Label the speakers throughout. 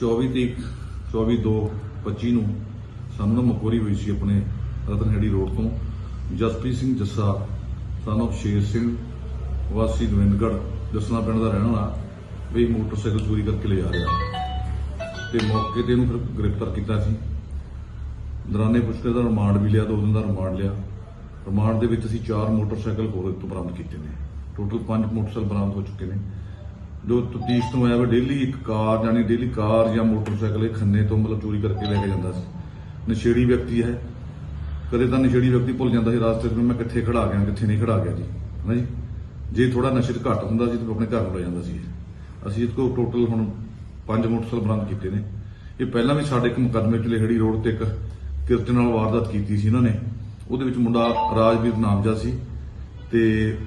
Speaker 1: 24 ਤਰੀਕ 24 2 25 ਨੂੰ ਸਾਨੂੰ ਮਕੋਰੀ ਹੋਈ ਸੀ ਆਪਣੇ ਰਤਨਹੇੜੀ ਰੋਡ ਤੋਂ। ਜਸਪ੍ਰੀਤ ਸਿੰਘ ਜੱਸਾ ਸਾਨੂੰ ਸ਼ੇਰ ਸਿੰਘ, ਵਾਸੀ ਗੋਬਿੰਦਗੜ੍ਹ ਜਸਨਾ ਪਿੰਡ ਦਾ ਰਹਿਣ ਵਾਲਾ, ਵੀ ਮੋਟਰਸਾਈਕਲ ਚੋਰੀ ਕਰਕੇ ਲੈ ਜਾ ਰਿਹਾ। ਤੇ ਮੌਕੇ ਤੇ ਇਹਨੂੰ ਫਿਰ ਗ੍ਰਿਫਤਾਰ ਕੀਤਾ ਸੀ। ਦਰਾਨੇ ਪੁੱਛਕੇ ਦਾ ਰਿਮਾਂਡ ਵੀ ਲਿਆ, ਦੋ ਦਿਨ ਦਾ ਰਿਮਾਂਡ ਲਿਆ। ਰਿਮਾਂਡ ਦੇ ਵਿੱਚ ਅਸੀਂ ਚਾਰ ਮੋਟਰਸਾਈਕਲ ਹੋਰ ਤੋਂ ਬਰਾਮਦ ਕੀਤੇ ਨੇ। ਟੋਟਲ ਪੰਜ ਮੋਟਰਸਾਈਕਲ ਬਰਾਮਦ ਹੋ ਚੁੱਕੇ ਨੇ। ਜੋ ਤਫਤੀਸ਼ ਤੋਂ ਆਇਆ ਵਾ ਡੇਲੀ ਇੱਕ ਕਾਰ ਜਾਨੀ ਡੇਲੀ ਕਾਰ ਜਾਂ ਮੋਟਰਸਾਈਕਲ ਇਹ ਖੰਨੇ ਤੋਂ ਮਤਲਬ ਚੋਰੀ ਕਰਕੇ ਲੈ ਕੇ ਜਾਂਦਾ ਸੀ। ਨਸ਼ੇੜੀ ਵਿਅਕਤੀ ਹੈ। ਕਦੇ ਤਾਂ ਨਸ਼ੇੜੀ ਵਿਅਕਤੀ ਭੁੱਲ ਜਾਂਦਾ ਸੀ ਰਾਸਤੇ 'ਚ ਵੀ ਮੈਂ ਕਿੱਥੇ ਖੜਾ ਗਿਆ, ਕਿੱਥੇ ਨਹੀਂ ਖੜਾ ਗਿਆ ਜੀ ਹੈ ਜੀ? ਜੇ ਥੋੜਾ ਨਸ਼ੇ 'ਚ ਘੱਟ ਹੁੰਦਾ ਸੀ ਤਾਂ ਆਪਣੇ ਘਰ ਨੂੰ ਲੈ ਜਾਂਦਾ ਸੀ ਅਸੀਂ ਇਸ ਕੋਲ ਟੋਟਲ ਹੁਣ ਪੰਜ ਮੋਟਰਸਾਈਕਲ ਬਰਾਮਦ ਕੀਤੇ ਨੇ। ਇਹ ਪਹਿਲਾਂ ਵੀ ਸਾਡੇ ਇੱਕ ਮੁਕੱਦਮੇ 'ਚ ਲੇਹੜੀ ਰੋਡ ਤੇ ਇੱਕ ਕਿਰਤ ਨਾਲ ਵਾਰਦਾਤ ਕੀਤੀ ਸੀ ਇਹਨਾਂ ਨੇ। ਉਹਦੇ ਵਿੱਚ ਮੁੰਡਾ ਰਾਜਵੀਰ ਨਾਮਜ਼ਦ ਸੀ ਤੇ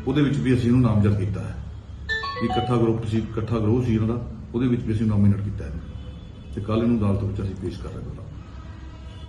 Speaker 1: ਉਹਦੇ ਵਿੱਚ ਵੀ ਅਸੀਂ ਇਹਨੂੰ ਨਾਮਜ਼ਦ ਕੀਤਾ ਹੈ। ਇਹ ਇਕੱਠਾ ਗਰੁੱਪ ਸੀ ਇਕੱਠਾ ਗਰੋਹ ਸੀ ਇਹਨਾਂ ਦਾ, ਉਹਦੇ ਵਿੱਚ ਵੀ ਅਸੀਂ ਨੋਮੀਨੇਟ ਕੀਤਾ ਹੈ। ਤੇ ਕੱਲ ਇਹਨੂੰ ਅਦਾਲਤ ਵਿੱਚ ਅਸੀਂ ਪੇਸ਼ ਕਰ ਰਹੇ ਹਾਂ।